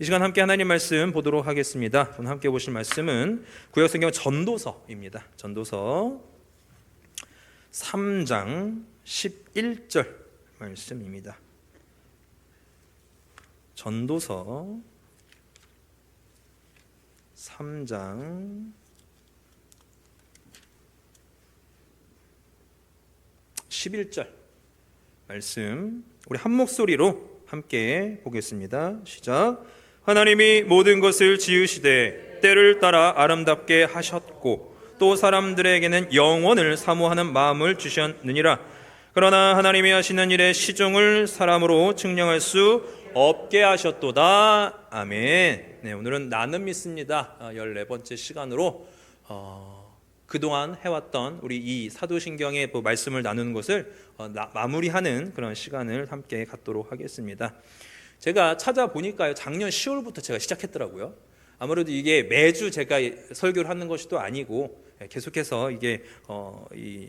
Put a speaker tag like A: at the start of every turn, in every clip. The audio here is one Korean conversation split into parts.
A: 이 시간 함께 하나님 말씀 보도록 하겠습니다. 오늘 함께 보실 말씀은 구약성경 전도서입니다. 전도서 3장 11절 말씀입니다. 전도서 3장 11절 말씀 우리 한 목소리로 함께 보겠습니다. 시작. 하나님이 모든 것을 지으시되 때를 따라 아름답게 하셨고 또 사람들에게는 영원을 사모하는 마음을 주셨느니라. 그러나 하나님이 하시는 일의 시종을 사람으로 측량할 수 없게 하셨도다. 아멘. 네, 오늘은 나는 믿습니다. 14번째 시간으로 어, 그동안 해왔던 우리 이 사도신경의 뭐 말씀을 나누는 것을 어, 나- 마무리하는 그런 시간을 함께 갖도록 하겠습니다. 제가 찾아보니까요, 작년 10월부터 제가 시작했더라고요. 아무래도 이게 매주 제가 설교를 하는 것이 또 아니고 예, 계속해서 이게 어, 이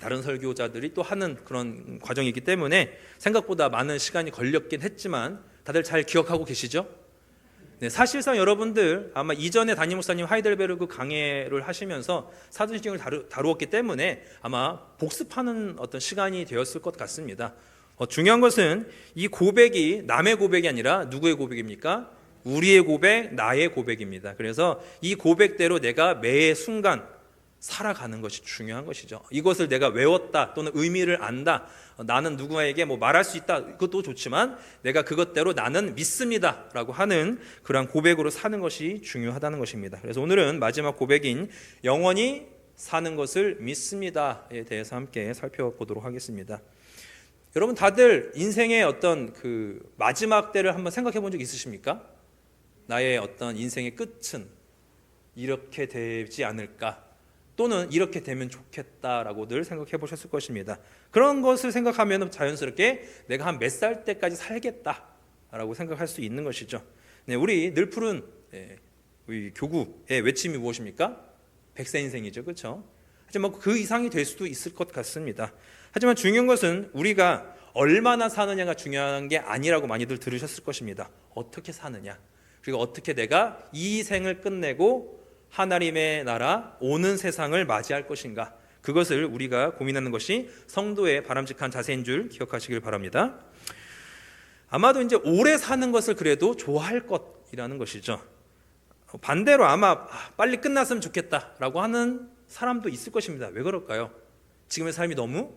A: 다른 설교자들이 또 하는 그런 과정이기 때문에 생각보다 많은 시간이 걸렸긴 했지만 다들 잘 기억하고 계시죠? 네, 사실상 여러분들 아마 이전에 담임 목사님 하이델베르그 강해를 하시면서 사도신경을 다루, 다루었기 때문에 아마 복습하는 어떤 시간이 되었을 것 같습니다. 어, 중요한 것은 이 고백이 남의 고백이 아니라 누구의 고백입니까? 우리의 고백, 나의 고백입니다. 그래서 이 고백대로 내가 매 순간 살아가는 것이 중요한 것이죠. 이것을 내가 외웠다 또는 의미를 안다. 어, 나는 누구에게 뭐 말할 수 있다. 그것도 좋지만 내가 그것대로 나는 믿습니다라고 하는 그러한 고백으로 사는 것이 중요하다는 것입니다. 그래서 오늘은 마지막 고백인 영원히 사는 것을 믿습니다에 대해서 함께 살펴보도록 하겠습니다. 여러분 다들 인생의 어떤 그 마지막 때를 한번 생각해 본 적 있으십니까? 나의 어떤 인생의 끝은 이렇게 되지 않을까? 또는 이렇게 되면 좋겠다라고 늘 생각해 보셨을 것입니다. 그런 것을 생각하면 자연스럽게 내가 한 몇 살 때까지 살겠다라고 생각할 수 있는 것이죠. 네, 우리 늘 푸른 예, 교구의 외침이 무엇입니까? 백세 인생이죠, 그렇죠? 하지만 그 이상이 될 수도 있을 것 같습니다. 하지만 중요한 것은 우리가 얼마나 사느냐가 중요한 게 아니라고 많이들 들으셨을 것입니다. 어떻게 사느냐, 그리고 어떻게 내가 이 생을 끝내고 하나님의 나라 오는 세상을 맞이할 것인가 그것을 우리가 고민하는 것이 성도의 바람직한 자세인 줄 기억하시길 바랍니다. 아마도 이제 오래 사는 것을 그래도 좋아할 것이라는 것이죠. 반대로 아마 아, 빨리 끝났으면 좋겠다라고 하는 사람도 있을 것입니다. 왜 그럴까요? 지금의 삶이 너무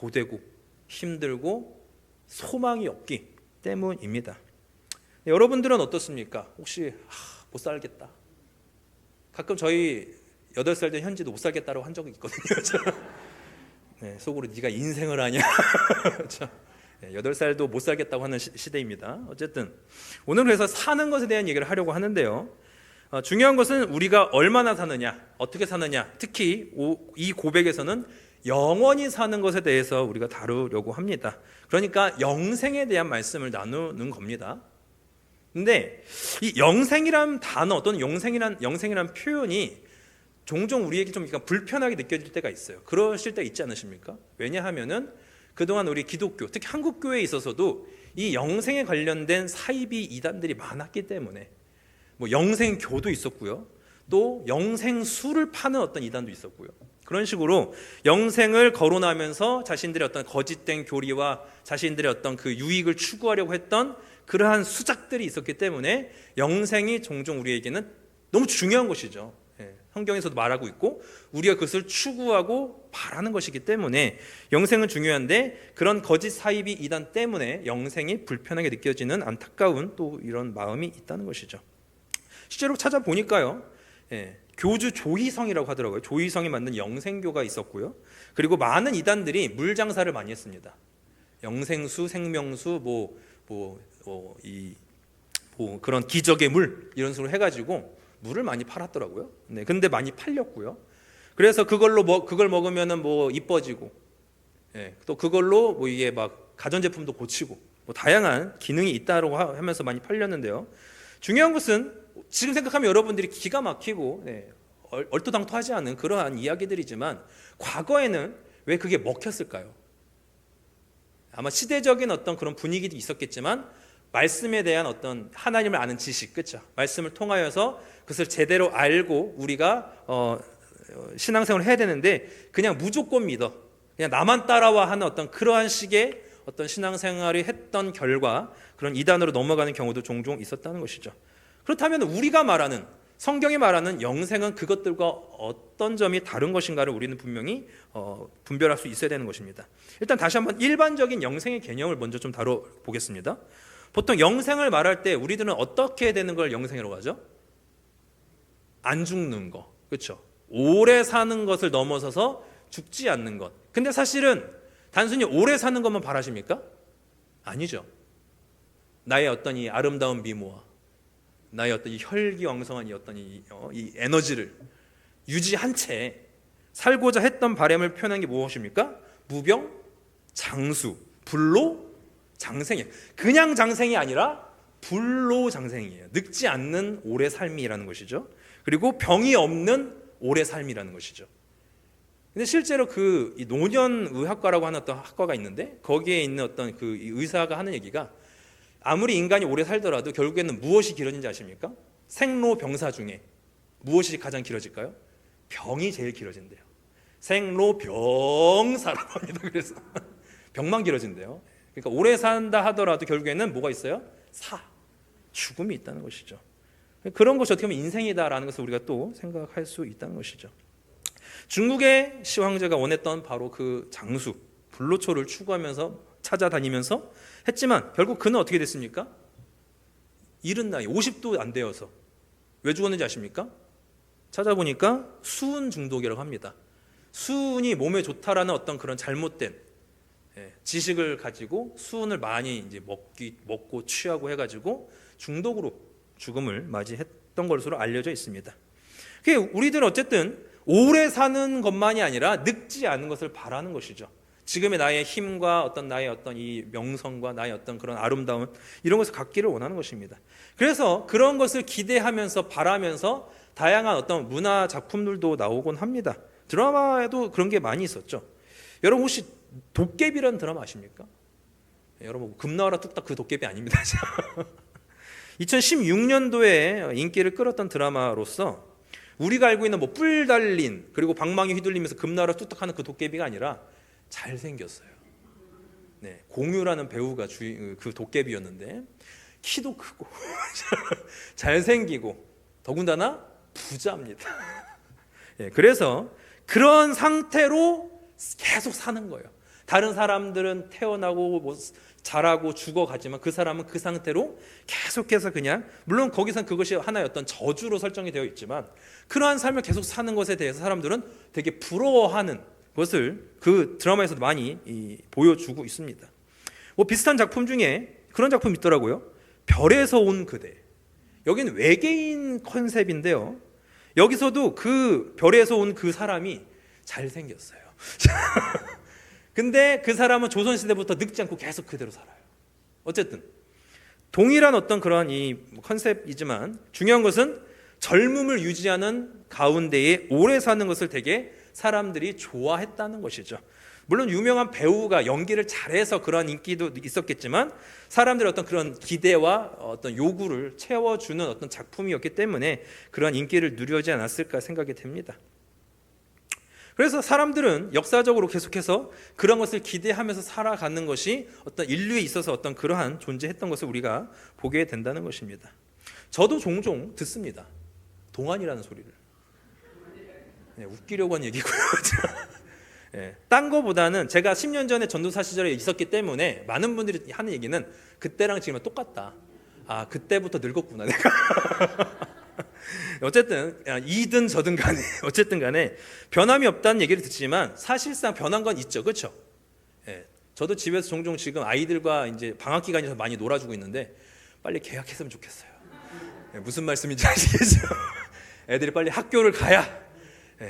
A: 고되고 힘들고 소망이 없기 때문입니다. 여러분들은 어떻습니까? 혹시 아, 못 살겠다. 가끔 저희 8살 된 현지도 못 살겠다고 한 적이 있거든요. 네, 속으로 네가 인생을 하냐. 그렇죠? 네, 8살도 못 살겠다고 하는 시, 시대입니다. 어쨌든 오늘 그래서 사는 것에 대한 얘기를 하려고 하는데요. 어, 중요한 것은 우리가 얼마나 사느냐, 어떻게 사느냐, 특히 오, 이 고백에서는 영원히 사는 것에 대해서 우리가 다루려고 합니다. 그러니까 영생에 대한 말씀을 나누는 겁니다. 근데 이 영생이란 단어 또는 영생이란 영생이란 표현이 종종 우리에게 좀 불편하게 느껴질 때가 있어요. 그러실 때 있지 않으십니까? 왜냐하면은 그동안 우리 기독교, 특히 한국 교회에 있어서도 이 영생에 관련된 사이비 이단들이 많았기 때문에 뭐 영생교도 있었고요. 또 영생수를 파는 어떤 이단도 있었고요. 그런 식으로 영생을 거론하면서 자신들의 어떤 거짓된 교리와 자신들의 어떤 그 유익을 추구하려고 했던 그러한 수작들이 있었기 때문에 영생이 종종 우리에게는 너무 중요한 것이죠. 예, 성경에서도 말하고 있고 우리가 그것을 추구하고 바라는 것이기 때문에 영생은 중요한데 그런 거짓 사이비 이단 때문에 영생이 불편하게 느껴지는 안타까운 또 이런 마음이 있다는 것이죠. 실제로 찾아보니까요. 예, 교주 조희성이라고 하더라고요. 조희성이 만든 영생교가 있었고요. 그리고 많은 이단들이 물 장사를 많이 했습니다. 영생수, 생명수, 뭐, 뭐, 뭐, 이, 뭐 그런 기적의 물 이런 식으로 해가지고 물을 많이 팔았더라고요. 네, 근데 많이 팔렸고요. 그래서 그걸로 뭐 그걸 먹으면은 뭐 이뻐지고, 예, 또 그걸로 뭐 이게 막 가전제품도 고치고, 뭐 다양한 기능이 있다고 하- 하면서 많이 팔렸는데요. 중요한 것은 지금 생각하면 여러분들이 기가 막히고 네, 얼- 얼토당토하지 않은 그러한 이야기들이지만 과거에는 왜 그게 먹혔을까요? 아마 시대적인 어떤 그런 분위기도 있었겠지만 말씀에 대한 어떤 하나님을 아는 지식, 그렇죠? 말씀을 통하여서 그것을 제대로 알고 우리가 어, 어, 신앙생활을 해야 되는데 그냥 무조건 믿어. 그냥 나만 따라와 하는 어떤 그러한 식의 어떤 신앙생활을 했던 결과 그런 이단으로 넘어가는 경우도 종종 있었다는 것이죠. 그렇다면 우리가 말하는 성경이 말하는 영생은 그것들과 어떤 점이 다른 것인가를 우리는 분명히 어, 분별할 수 있어야 되는 것입니다. 일단 다시 한번 일반적인 영생의 개념을 먼저 좀 다뤄보겠습니다. 보통 영생을 말할 때 우리들은 어떻게 되는 걸 영생이라고 하죠? 안 죽는 거. 그렇죠? 오래 사는 것을 넘어서서 죽지 않는 것. 근데 사실은 단순히 오래 사는 것만 바라십니까? 아니죠. 나의 어떤 이 아름다운 미모와 나의 어떤 이 혈기왕성한 이 어떤 이, 어, 이 에너지를 유지한 채 살고자 했던 바람을 표현한 게 무엇입니까? 무병, 장수, 불로, 장생이에요. 그냥 장생이 아니라 불로 장생이에요. 늙지 않는 오래 삶이라는 것이죠. 그리고 병이 없는 오래 삶이라는 것이죠. 근데 실제로 그 노년 의학과라고 하는 어떤 학과가 있는데 거기에 있는 어떤 그 의사가 하는 얘기가 아무리 인간이 오래 살더라도 결국에는 무엇이 길어진지 아십니까? 생로병사 중에 무엇이 가장 길어질까요? 병이 제일 길어진대요. 생로병사라고 합니다. 그래서 병만 길어진대요. 그러니까 오래 산다 하더라도 결국에는 뭐가 있어요? 사, 죽음이 있다는 것이죠. 그런 것이 어떻게 보면 인생이다라는 것을 우리가 또 생각할 수 있다는 것이죠. 중국의 시황제가 원했던 바로 그 장수 불로초를 추구하면서 찾아다니면서 했지만 결국 그는 어떻게 됐습니까? 이른 나이 50도 안 되어서 왜 죽었는지 아십니까? 찾아보니까 수은 중독이라고 합니다. 수은이 몸에 좋다라는 어떤 그런 잘못된 예, 지식을 가지고 수은을 많이 이제 먹기 먹고 취하고 해가지고 중독으로 죽음을 맞이했던 것으로 알려져 있습니다. 우리들은 어쨌든 오래 사는 것만이 아니라 늙지 않은 것을 바라는 것이죠. 지금의 나의 힘과 어떤 나의 어떤 이 명성과 나의 어떤 그런 아름다움 이런 것을 갖기를 원하는 것입니다. 그래서 그런 것을 기대하면서 바라면서 다양한 어떤 문화 작품들도 나오곤 합니다. 드라마에도 그런 게 많이 있었죠. 여러분 혹시 도깨비라는 드라마 아십니까? 네, 여러분 금나와라 뚝딱 그 도깨비 아닙니다. 2016년도에 인기를 끌었던 드라마로서 우리가 알고 있는 뭐 뿔 달린 그리고 방망이 휘둘리면서 금나라 뚝딱하는 그 도깨비가 아니라 잘 생겼어요. 네, 공유라는 배우가 주인 그 도깨비였는데 키도 크고 잘 생기고 더군다나 부자입니다. 네, 그래서 그런 상태로 계속 사는 거예요. 다른 사람들은 태어나고 뭐 자라고 죽어가지만 그 사람은 그 상태로 계속해서 그냥 물론 거기선 그것이 하나의 어떤 저주로 설정이 되어 있지만 그러한 삶을 계속 사는 것에 대해서 사람들은 되게 부러워하는 것을 그 드라마에서도 많이 이, 보여주고 있습니다. 뭐 비슷한 작품 중에 그런 작품 있더라고요. 별에서 온 그대. 여기는 외계인 컨셉인데요. 여기서도 그 별에서 온 그 사람이 잘생겼어요. 근데 그 사람은 조선시대부터 늙지 않고 계속 그대로 살아요. 어쨌든 동일한 어떤 그런 이 컨셉이지만 중요한 것은 젊음을 유지하는 가운데에 오래 사는 것을 되게 사람들이 좋아했다는 것이죠. 물론 유명한 배우가 연기를 잘해서 그런 인기도 있었겠지만 사람들의 어떤 그런 기대와 어떤 요구를 채워주는 어떤 작품이었기 때문에 그런 인기를 누려지 않았을까 생각이 됩니다. 그래서 사람들은 역사적으로 계속해서 그런 것을 기대하면서 살아가는 것이 어떤 인류에 있어서 어떤 그러한 존재했던 것을 우리가 보게 된다는 것입니다. 저도 종종 듣습니다. 동안이라는 소리를. 네, 웃기려고 한 얘기고요. 네, 딴 거보다는 제가 10년 전에 전도사 시절에 있었기 때문에 많은 분들이 하는 얘기는 그때랑 지금은 똑같다. 아, 그때부터 늙었구나, 내가. 어쨌든 이든 저든 간에 어쨌든 간에 변함이 없다는 얘기를 듣지만 사실상 변한 건 있죠. 그렇죠? 예. 저도 집에서 종종 지금 아이들과 이제 방학 기간에서 많이 놀아주고 있는데 빨리 계약했으면 좋겠어요. 예, 무슨 말씀인지 아시겠죠? 애들이 빨리 학교를 가야 예,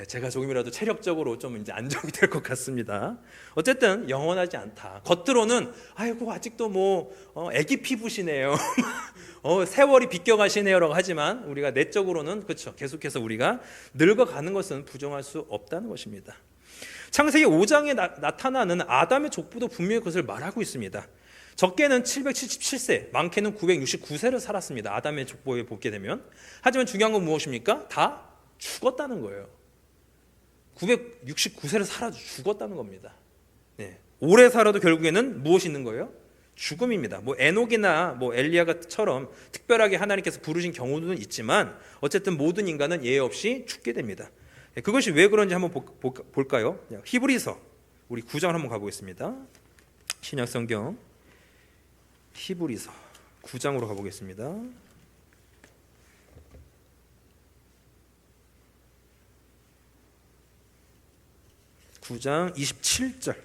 A: 제가 조금이라도 체력적으로 좀 이제 안정이 될 것 같습니다. 어쨌든 영원하지 않다. 겉으로는 아이고 아직도 뭐 어, 아기 피부시네요. 어, 세월이 비껴가시네요라고 하지만 우리가 내적으로는 그렇죠. 계속해서 우리가 늙어가는 것은 부정할 수 없다는 것입니다. 창세기 5장에 나, 타나는 아담의 족보도 분명히 그것을 말하고 있습니다. 적게는 777세, 많게는 969세를 살았습니다. 아담의 족보에 보게 되면. 하지만 중요한 건 무엇입니까? 다 죽었다는 거예요. 969세를 살아도 죽었다는 겁니다. 네. 오래 살아도 결국에는 무엇이 있는 거예요? 죽음입니다. 뭐 에녹이나 뭐 엘리야가처럼 특별하게 하나님께서 부르신 경우는 있지만 어쨌든 모든 인간은 예외 없이 죽게 됩니다. 네, 그것이 왜 그런지 한번 보- 보- 볼까요? 히브리서 우리 9장 한번 가보겠습니다. 신약 성경 히브리서 9장으로 가보겠습니다. 9장 27절.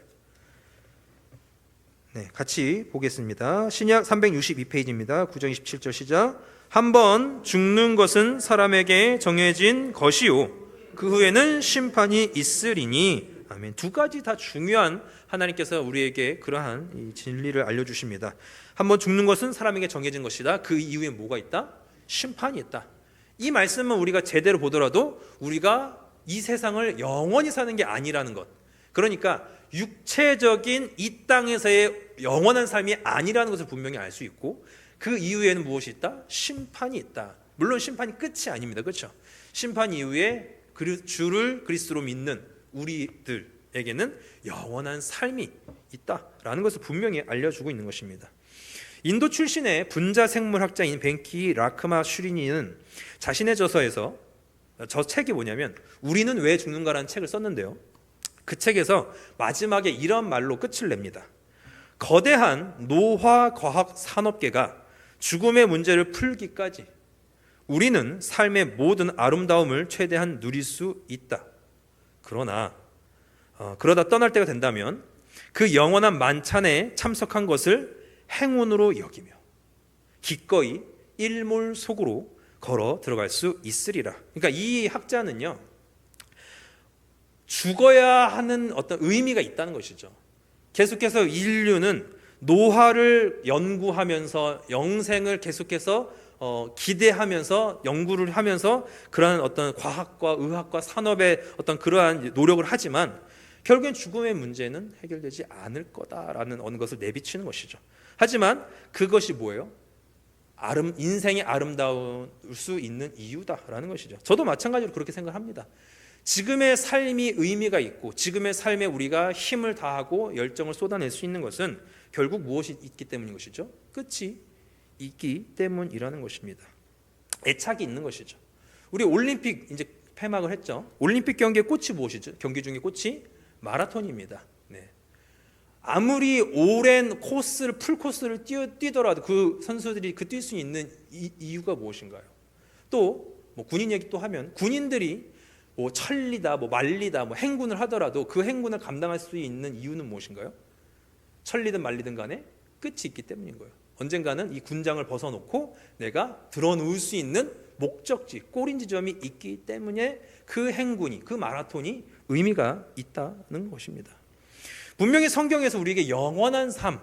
A: 네, 같이 보겠습니다. 신약 362페이지입니다. 9장 27절 시작. 한번 죽는 것은 사람에게 정해진 것이요. 그 후에는 심판이 있으리니. 아멘. 두 가지 다 중요한 하나님께서 우리에게 그러한 이 진리를 알려주십니다. 한번 죽는 것은 사람에게 정해진 것이다. 그 이후에 뭐가 있다? 심판이 있다. 이 말씀은 우리가 제대로 보더라도 우리가 이 세상을 영원히 사는 게 아니라는 것. 그러니까 육체적인 이 땅에서의 영원한 삶이 아니라는 것을 분명히 알 수 있고 그 이후에는 무엇이 있다? 심판이 있다. 물론 심판이 끝이 아닙니다. 그렇죠? 심판 이후에 주를 그리스도로 믿는 우리들에게는 영원한 삶이 있다라는 것을 분명히 알려주고 있는 것입니다. 인도 출신의 분자 생물학자인 벤키 라크마 슈리니는 자신의 저서에서 저 책이 뭐냐면 우리는 왜 죽는가라는 책을 썼는데요. 그 책에서 마지막에 이런 말로 끝을 냅니다. 거대한 노화 과학 산업계가 죽음의 문제를 풀기까지 우리는 삶의 모든 아름다움을 최대한 누릴 수 있다. 그러나 어, 그러다 떠날 때가 된다면 그 영원한 만찬에 참석한 것을 행운으로 여기며 기꺼이 일몰 속으로 걸어 들어갈 수 있으리라. 그러니까 이 학자는요. 죽어야 하는 어떤 의미가 있다는 것이죠. 계속해서 인류는 노화를 연구하면서 영생을 계속해서 어, 기대하면서 연구를 하면서 그러한 어떤 과학과 의학과 산업의 어떤 그러한 노력을 하지만 결국엔 죽음의 문제는 해결되지 않을 거다라는 어느 것을 내비치는 것이죠. 하지만 그것이 뭐예요? 아름 인생이 아름다울 수 있는 이유다라는 것이죠. 저도 마찬가지로 그렇게 생각합니다. 지금의 삶이 의미가 있고 지금의 삶에 우리가 힘을 다하고 열정을 쏟아낼 수 있는 것은 결국 무엇이 있기 때문인 것이죠? 끝이 있기 때문이라는 것입니다. 애착이 있는 것이죠. 우리 올림픽 이제 폐막을 했죠. 올림픽 경기의 꽃이 무엇이죠? 경기 중에 꽃이 마라톤입니다. 네. 아무리 오랜 코스를 풀 코스를 뛰어, 뛰더라도 그 선수들이 그 뛸 수 있는 이, 이유가 무엇인가요? 또 뭐 군인 얘기 또 하면 군인들이 뭐 천리다, 뭐 말리다, 뭐 행군을 하더라도 그 행군을 감당할 수 있는 이유는 무엇인가요? 천리든 말리든 간에 끝이 있기 때문인 거예요. 언젠가는 이 군장을 벗어놓고 내가 드러누울 수 있는 목적지, 꼬린 지점이 있기 때문에 그 행군이, 그 마라톤이 의미가 있다는 것입니다. 분명히 성경에서 우리에게 영원한 삶,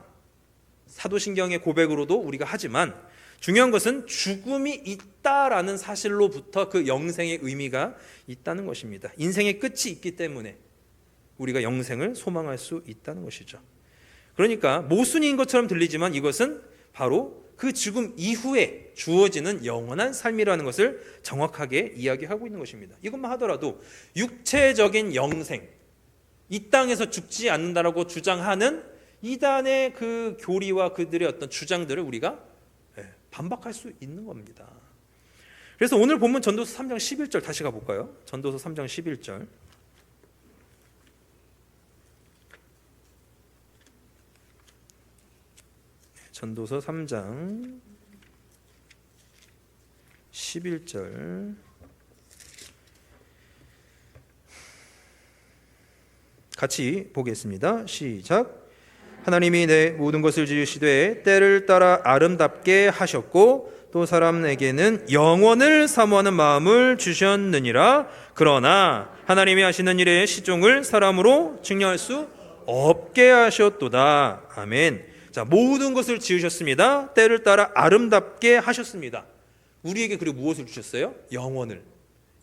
A: 사도신경의 고백으로도 우리가 하지만 중요한 것은 죽음이 있다라는 사실로부터 그 영생의 의미가 있다는 것입니다. 인생의 끝이 있기 때문에 우리가 영생을 소망할 수 있다는 것이죠. 그러니까 모순인 것처럼 들리지만 이것은 바로 그 죽음 이후에 주어지는 영원한 삶이라는 것을 정확하게 이야기하고 있는 것입니다. 이것만 하더라도 육체적인 영생, 이 땅에서 죽지 않는다라고 주장하는 이단의 그 교리와 그들의 어떤 주장들을 우리가 예, 반박할 수 있는 겁니다. 그래서 오늘 본문 전도서 3장 11절 다시 가볼까요? 전도서 3장 11절. 전도서 3장 11절 같이 보겠습니다. 시작. 하나님이 내 모든 것을 지으시되 때를 따라 아름답게 하셨고 또 사람에게는 영원을 사모하는 마음을 주셨느니라. 그러나 하나님이 하시는 일의 시종을 사람으로 증명할 수 없게 하셨도다. 아멘. 자, 모든 것을 지으셨습니다. 때를 따라 아름답게 하셨습니다. 우리에게 그리고 무엇을 주셨어요? 영원을.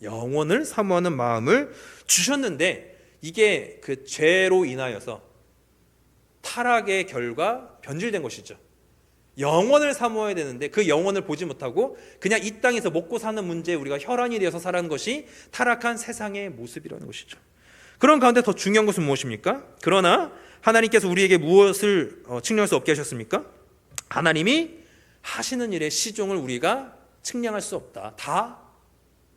A: 영원을 사모하는 마음을 주셨는데 이게 그 죄로 인하여서 타락의 결과 변질된 것이죠. 영원을 사모해야 되는데 그 영원을 보지 못하고 그냥 이 땅에서 먹고 사는 문제에 우리가 혈안이 되어서 살아가는 것이 타락한 세상의 모습이라는 것이죠. 그런 가운데 더 중요한 것은 무엇입니까? 그러나 하나님께서 우리에게 무엇을 어, 측량할 수 없게 하셨습니까? 하나님이 하시는 일의 시종을 우리가 측량할 수 없다. 다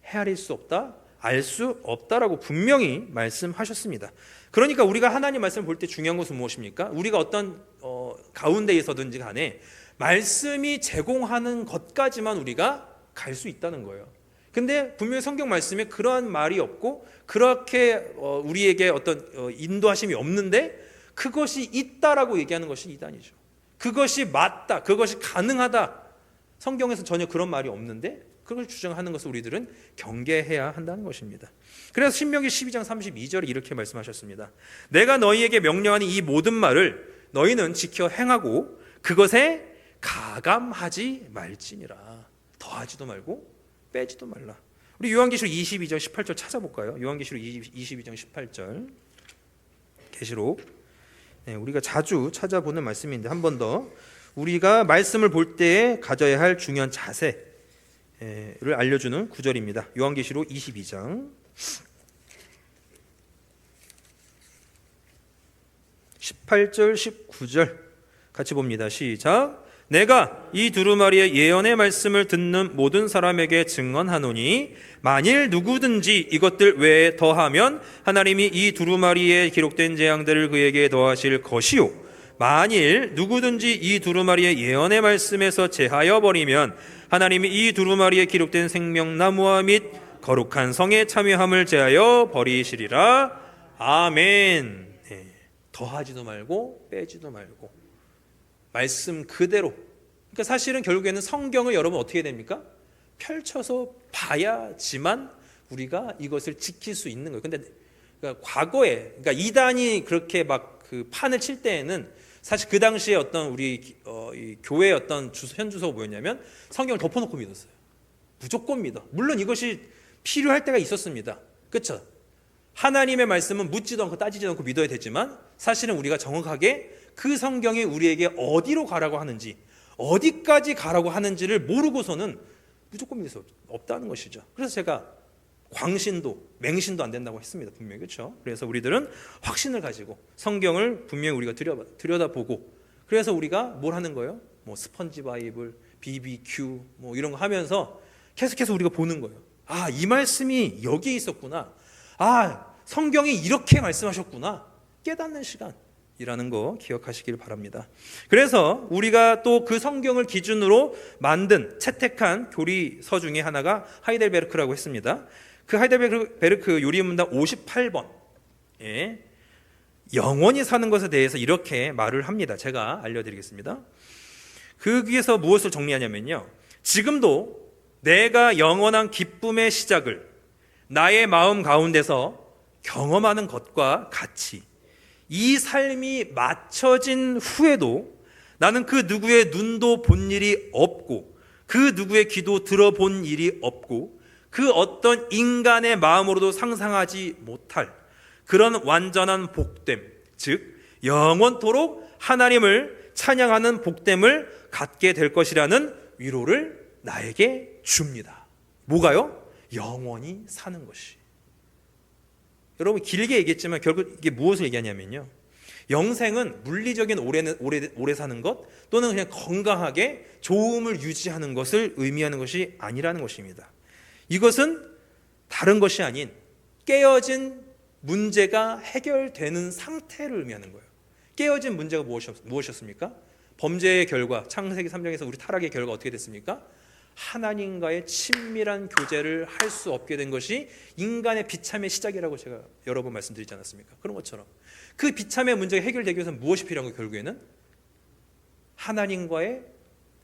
A: 헤아릴 수 없다. 알 수 없다라고 분명히 말씀하셨습니다. 그러니까 우리가 하나님 말씀을 볼 때 중요한 것은 무엇입니까? 우리가 어떤 어, 가운데에 있어든지 간에 말씀이 제공하는 것까지만 우리가 갈 수 있다는 거예요. 근데 분명히 성경 말씀에 그러한 말이 없고 그렇게 어, 우리에게 어떤 어, 인도하심이 없는데 그것이 있다라고 얘기하는 것이 이단이죠. 그것이 맞다, 그것이 가능하다. 성경에서 전혀 그런 말이 없는데 그걸 주장하는 것을 우리들은 경계해야 한다는 것입니다. 그래서 신명기 12장 32절에 이렇게 말씀하셨습니다. 내가 너희에게 명령하는 이 모든 말을 너희는 지켜 행하고 그것에 가감하지 말지니라. 더하지도 말고 빼지도 말라. 우리 요한계시록 22장 18절 찾아볼까요? 요한계시록 22장 18절 계시록 네, 우리가 자주 찾아보는 말씀인데 한 번 더 우리가 말씀을 볼 때에 가져야 할 중요한 자세 를 알려주는 구절입니다. 요한계시록 22장 18절 19절 같이 봅니다. 시작. 내가 이 두루마리의 예언의 말씀을 듣는 모든 사람에게 증언하노니 만일 누구든지 이것들 외에 더하면 하나님이 이 두루마리에 기록된 재앙들을 그에게 더하실 것이요 만일 누구든지 이 두루마리의 예언의 말씀에서 제하여 버리면 하나님이 이 두루마리에 기록된 생명나무와 및 거룩한 성에 참여함을 제하여 버리시리라 아멘 네. 더하지도 말고 빼지도 말고 말씀 그대로. 그러니까 사실은 결국에는 성경을 여러분 어떻게 됩니까? 펼쳐서 봐야지만 우리가 이것을 지킬 수 있는 거예요. 근데 그러니까 과거에 그러니까 이단이 그렇게 막 그 판을 칠 때에는 사실 그 당시에 어떤 우리 어, 이 교회의 어떤 주소, 현 주소가 뭐였냐면 성경을 덮어놓고 믿었어요. 무조건 믿어. 물론 이것이 필요할 때가 있었습니다. 그렇죠? 하나님의 말씀은 묻지도 않고 따지지도 않고 믿어야 되지만 사실은 우리가 정확하게 그 성경이 우리에게 어디로 가라고 하는지 어디까지 가라고 하는지를 모르고서는 무조건 믿을 수 없다는 것이죠. 그래서 제가 광신도, 맹신도 안 된다고 했습니다. 분명히 그렇죠. 그래서 우리들은 확신을 가지고 성경을 분명히 우리가 들여다, 들여다보고 그래서 우리가 뭘 하는 거예요? 뭐 스펀지 바이블, BBQ 뭐 이런 거 하면서 계속해서 우리가 보는 거예요. 아, 이 말씀이 여기에 있었구나. 아, 성경이 이렇게 말씀하셨구나. 깨닫는 시간. 이라는 거 기억하시길 바랍니다. 그래서 우리가 또 그 성경을 기준으로 만든 채택한 교리서 중에 하나가 하이델베르크라고 했습니다. 그 하이델베르크 요리문답 58번. 예. 영원히 사는 것에 대해서 이렇게 말을 합니다. 제가 알려드리겠습니다. 거기에서 무엇을 정리하냐면요. 지금도 내가 영원한 기쁨의 시작을 나의 마음 가운데서 경험하는 것과 같이 이 삶이 맞춰진 후에도 나는 그 누구의 눈도 본 일이 없고 그 누구의 귀도 들어본 일이 없고 그 어떤 인간의 마음으로도 상상하지 못할 그런 완전한 복됨, 즉 영원토록 하나님을 찬양하는 복됨을 갖게 될 것이라는 위로를 나에게 줍니다. 뭐가요? 영원히 사는 것이. 여러분 길게 얘기했지만 결국 이게 무엇을 얘기하냐면요. 영생은 물리적인 오래, 오래, 오래 사는 것 또는 그냥 건강하게 좋음을 유지하는 것을 의미하는 것이 아니라는 것입니다. 이것은 다른 것이 아닌 깨어진 문제가 해결되는 상태를 의미하는 거예요. 깨어진 문제가 무엇이었습니까? 범죄의 결과, 창세기 3장에서 우리 타락의 결과 어떻게 됐습니까? 하나님과의 친밀한 교제를 할 수 없게 된 것이 인간의 비참의 시작이라고 제가 여러 번 말씀드리지 않았습니까? 그런 것처럼 그 비참의 문제가 해결되기 위해서는 무엇이 필요한 거예요? 결국에는 하나님과의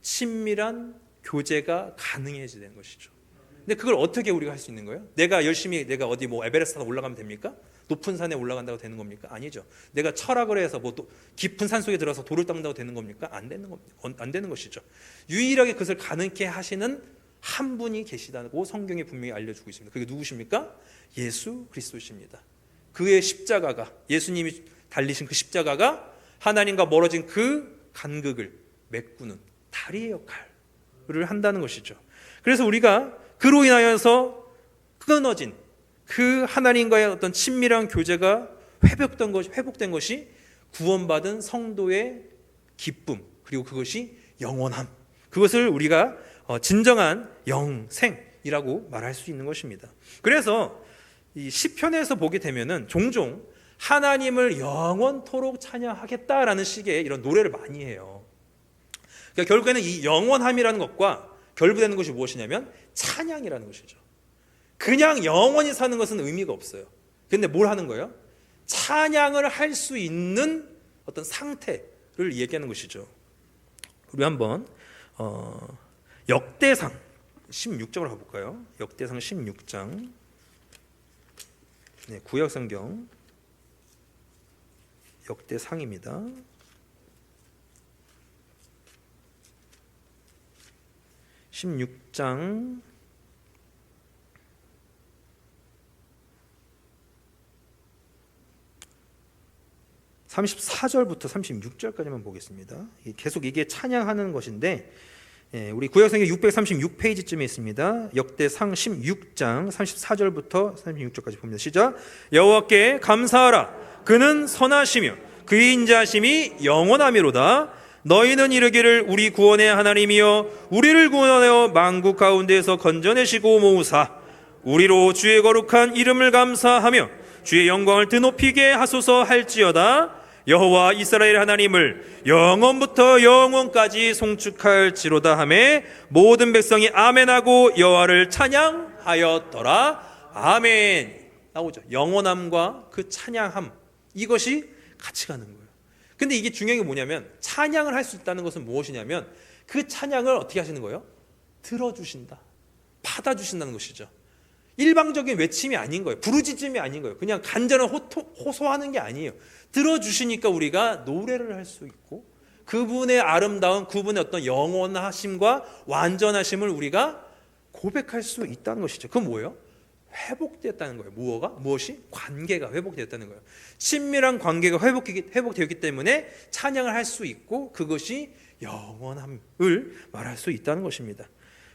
A: 친밀한 교제가 가능해지는 것이죠. 근데 그걸 어떻게 우리가 할 수 있는 거예요? 내가 열심히 내가 어디 뭐 에베레스트 올라가면 됩니까? 높은 산에 올라간다고 되는 겁니까? 아니죠. 내가 철학을 해서 뭐 깊은 산 속에 들어서 돌을 닦는다고 되는 겁니까? 안 되는 겁니다. 안 되는 것이죠. 유일하게 그것을 가능케 하시는 한 분이 계시다고 성경에 분명히 알려주고 있습니다. 그게 누구십니까? 예수 그리스도십니다. 그의 십자가가 예수님이 달리신 그 십자가가 하나님과 멀어진 그 간극을 메꾸는 다리의 역할을 한다는 것이죠. 그래서 우리가 그로 인하여서 끊어진 그 하나님과의 어떤 친밀한 교제가 회복된 것이 회복된 것이 구원받은 성도의 기쁨 그리고 그것이 영원함 그것을 우리가 어, 진정한 영생이라고 말할 수 있는 것입니다. 그래서 이 시편에서 보게 되면은 종종 하나님을 영원토록 찬양하겠다라는 식의 이런 노래를 많이 해요. 그러니까 결국에는 이 영원함이라는 것과 결부되는 것이 무엇이냐면 찬양이라는 것이죠. 그냥 영원히 사는 것은 의미가 없어요. 근데 뭘 하는 거예요? 찬양을 할 수 있는 어떤 상태를 얘기하는 것이죠. 우리 한번 어, 역대상 16장으로 가볼까요? 역대상 16장 네, 구약 성경 역대상입니다. 십육 장 34절부터 36절까지만 보겠습니다. 이- 계속 이게 찬양하는 것인데 예, 우리 구약성경 636페이지쯤에 있습니다. 역대상 16장 34절부터 36절까지 봅니다. 시작. 여호와께 감사하라. 그는 선하시며 그의 인자하심이 영원하미로다. 너희는 이르기를 우리 구원의 하나님이여 우리를 구원하여 만국 가운데에서 건져내시고 모으사. 우리로 주의 거룩한 이름을 감사하며 주의 영광을 드높이게 하소서 할지어다. 여호와 이스라엘 하나님을 영원부터 영원까지 송축할지로다 하매 모든 백성이 아멘하고 여호와를 찬양하였더라. 아멘. 나오죠. 영원함과 그 찬양함. 이것이 같이 가는 거예요 근데 이게 중요한 게 뭐냐면 찬양을 할 수 있다는 것은 무엇이냐면 그 찬양을 어떻게 하시는 거예요 들어주신다 받아주신다는 것이죠 일방적인 외침이 아닌 거예요. 부르짖음이 아닌 거예요. 그냥 간절한 호토, 호소하는 게 아니에요. 들어주시니까 우리가 노래를 할 수 있고 그분의 아름다운 그분의 어떤 영원하심과 완전하심을 우리가 고백할 수 있다는 것이죠. 그건 뭐예요? 회복됐다는 거예요. 무엇가? 무엇이? 관계가 회복됐다는 거예요. 친밀한 관계가 회복이, 회복되었기 때문에 찬양을 할 수 있고 그것이 영원함을 말할 수 있다는 것입니다.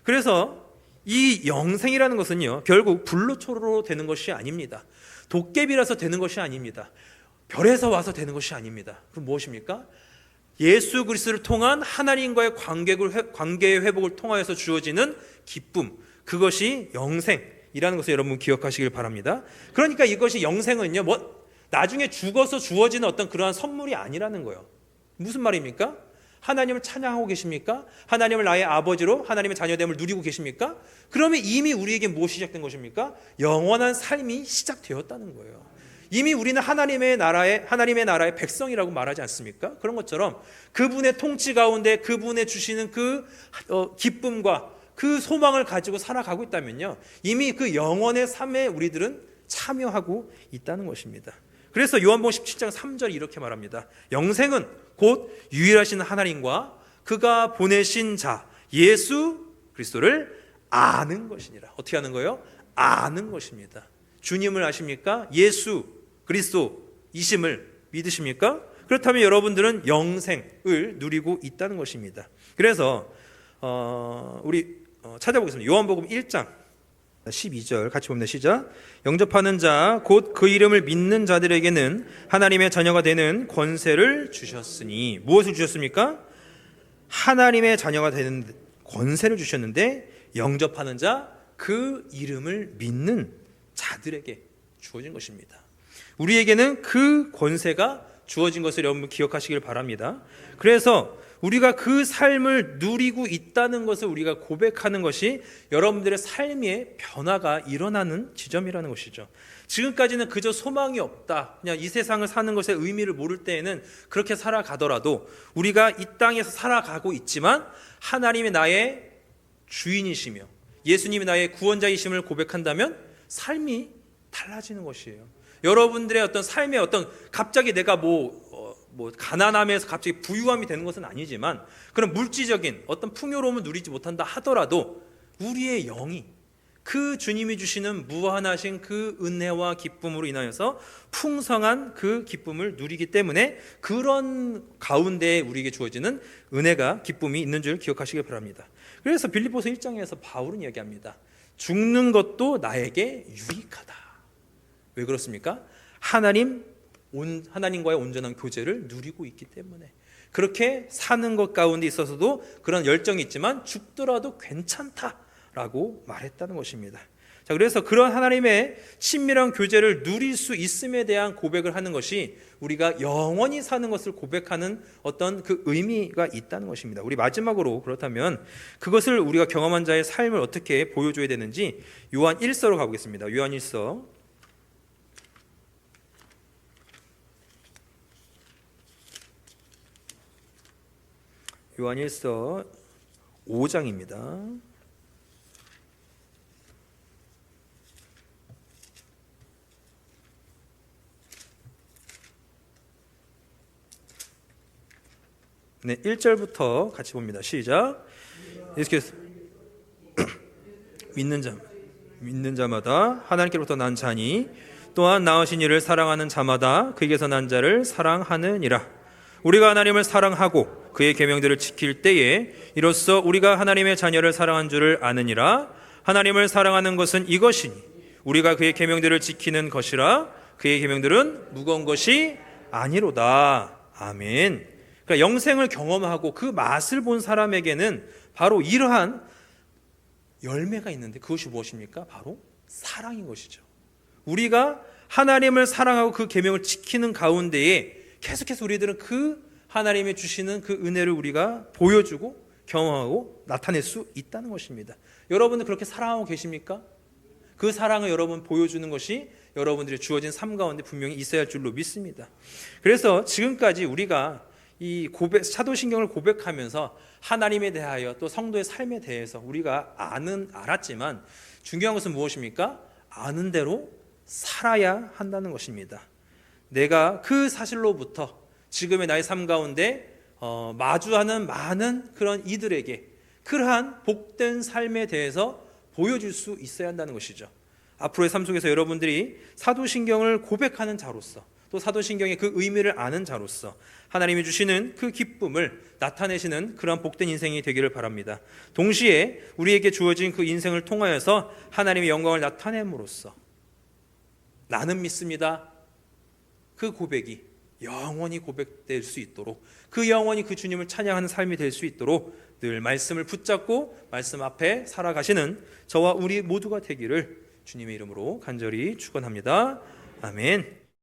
A: 그래서 이 영생이라는 것은요, 결국 불로초로 되는 것이 아닙니다. 도깨비라서 되는 것이 아닙니다. 별에서 와서 되는 것이 아닙니다. 그럼 무엇입니까? 예수 그리스도를 통한 하나님과의 관계의 회복을 통하여서 주어지는 기쁨, 그것이 영생 이라는 것을 여러분 기억하시길 바랍니다. 그러니까 이것이 영생은요, 뭐 나중에 죽어서 주어지는 어떤 그러한 선물이 아니라는 거예요. 무슨 말입니까? 하나님을 찬양하고 계십니까? 하나님을 나의 아버지로 하나님의 자녀됨을 누리고 계십니까? 그러면 이미 우리에게 무엇이 시작된 것입니까? 영원한 삶이 시작되었다는 거예요. 이미 우리는 하나님의 나라의 하나님의 나라의 백성이라고 말하지 않습니까? 그런 것처럼 그분의 통치 가운데 그분의 주시는 그 어, 기쁨과 그 소망을 가지고 살아가고 있다면요. 이미 그 영원의 삶에 우리들은 참여하고 있다는 것입니다. 그래서 요한복음 17장 3절 이렇게 말합니다. 영생은 곧 유일하신 하나님과 그가 보내신 자 예수 그리스도를 아는 것이니라. 어떻게 하는 거예요? 아는 것입니다. 주님을 아십니까? 예수 그리스도이심을 믿으십니까? 그렇다면 여러분들은 영생을 누리고 있다는 것입니다. 그래서 어, 우리 어, 찾아보겠습니다. 요한복음 1장 12절 같이 봅니다. 시작. 영접하는 자 곧 그 이름을 믿는 자들에게는 하나님의 자녀가 되는 권세를 주셨으니 무엇을 주셨습니까? 하나님의 자녀가 되는 권세를 주셨는데 영접하는 자 그 이름을 믿는 자들에게 주어진 것입니다. 우리에게는 그 권세가 주어진 것을 여러분 기억하시길 바랍니다. 그래서 우리가 그 삶을 누리고 있다는 것을 우리가 고백하는 것이 여러분들의 삶의 변화가 일어나는 지점이라는 것이죠. 지금까지는 그저 소망이 없다. 그냥 이 세상을 사는 것의 의미를 모를 때에는 그렇게 살아가더라도 우리가 이 땅에서 살아가고 있지만 하나님의 나의 주인이시며 예수님이 나의 구원자이심을 고백한다면 삶이 달라지는 것이에요. 여러분들의 어떤 삶의 어떤 갑자기 내가 뭐, 어, 뭐 가난함에서 갑자기 부유함이 되는 것은 아니지만 그런 물질적인 어떤 풍요로움을 누리지 못한다 하더라도 우리의 영이 그 주님이 주시는 무한하신 그 은혜와 기쁨으로 인하여서 풍성한 그 기쁨을 누리기 때문에 그런 가운데에 우리에게 주어지는 은혜가 기쁨이 있는 줄 기억하시길 바랍니다. 그래서 빌립보서 1장에서 바울은 이야기합니다. 죽는 것도 나에게 유익하다. 왜 그렇습니까? 하나님 온 하나님과의 온전한 교제를 누리고 있기 때문에 그렇게 사는 것 가운데 있어서도 그런 열정이 있지만 죽더라도 괜찮다라고 말했다는 것입니다. 자, 그래서 그런 하나님의 친밀한 교제를 누릴 수 있음에 대한 고백을 하는 것이 우리가 영원히 사는 것을 고백하는 어떤 그 의미가 있다는 것입니다. 우리 마지막으로 그렇다면 그것을 우리가 경험한 자의 삶을 어떻게 보여줘야 되는지 요한 1서로 가보겠습니다. 요한 1서 요한 1서 5장입니다. 네, 1절부터 같이 봅니다. 시작. 예수께서 믿는 자 믿는 자마다 하나님께로부터 난 자니 또한 나으신 이를 사랑하는 자마다 그에게서 난 자를 사랑하느니라. 우리가 하나님을 사랑하고 그의 계명들을 지킬 때에 이로써 우리가 하나님의 자녀를 사랑한 줄을 아느니라. 하나님을 사랑하는 것은 이것이니 우리가 그의 계명들을 지키는 것이라 그의 계명들은 무거운 것이 아니로다. 아멘. 그러니까 영생을 경험하고 그 맛을 본 사람에게는 바로 이러한 열매가 있는데 그것이 무엇입니까? 바로 사랑인 것이죠. 우리가 하나님을 사랑하고 그 계명을 지키는 가운데에 계속해서 우리들은 그 하나님이 주시는 그 은혜를 우리가 보여주고 경험하고 나타낼 수 있다는 것입니다. 여러분들 그렇게 사랑하고 계십니까? 그 사랑을 여러분 보여주는 것이 여러분들이 주어진 삶 가운데 분명히 있어야 할 줄로 믿습니다. 그래서 지금까지 우리가 이 고백 사도신경을 고백하면서 하나님에 대하여 또 성도의 삶에 대해서 우리가 아는 알았지만 중요한 것은 무엇입니까? 아는 대로 살아야 한다는 것입니다. 내가 그 사실로부터 지금의 나의 삶 가운데 어, 마주하는 많은 그런 이들에게 그러한 복된 삶에 대해서 보여줄 수 있어야 한다는 것이죠. 앞으로의 삶 속에서 여러분들이 사도신경을 고백하는 자로서 또 사도신경의 그 의미를 아는 자로서 하나님이 주시는 그 기쁨을 나타내시는 그러한 복된 인생이 되기를 바랍니다. 동시에 우리에게 주어진 그 인생을 통하여서 하나님의 영광을 나타냄으로써 나는 믿습니다. 그 고백이 영원히 고백될 수 있도록 그 영원히 그 주님을 찬양하는 삶이 될 수 있도록 늘 말씀을 붙잡고 말씀 앞에 살아가시는 저와 우리 모두가 되기를 주님의 이름으로 간절히 축원합니다. 아멘.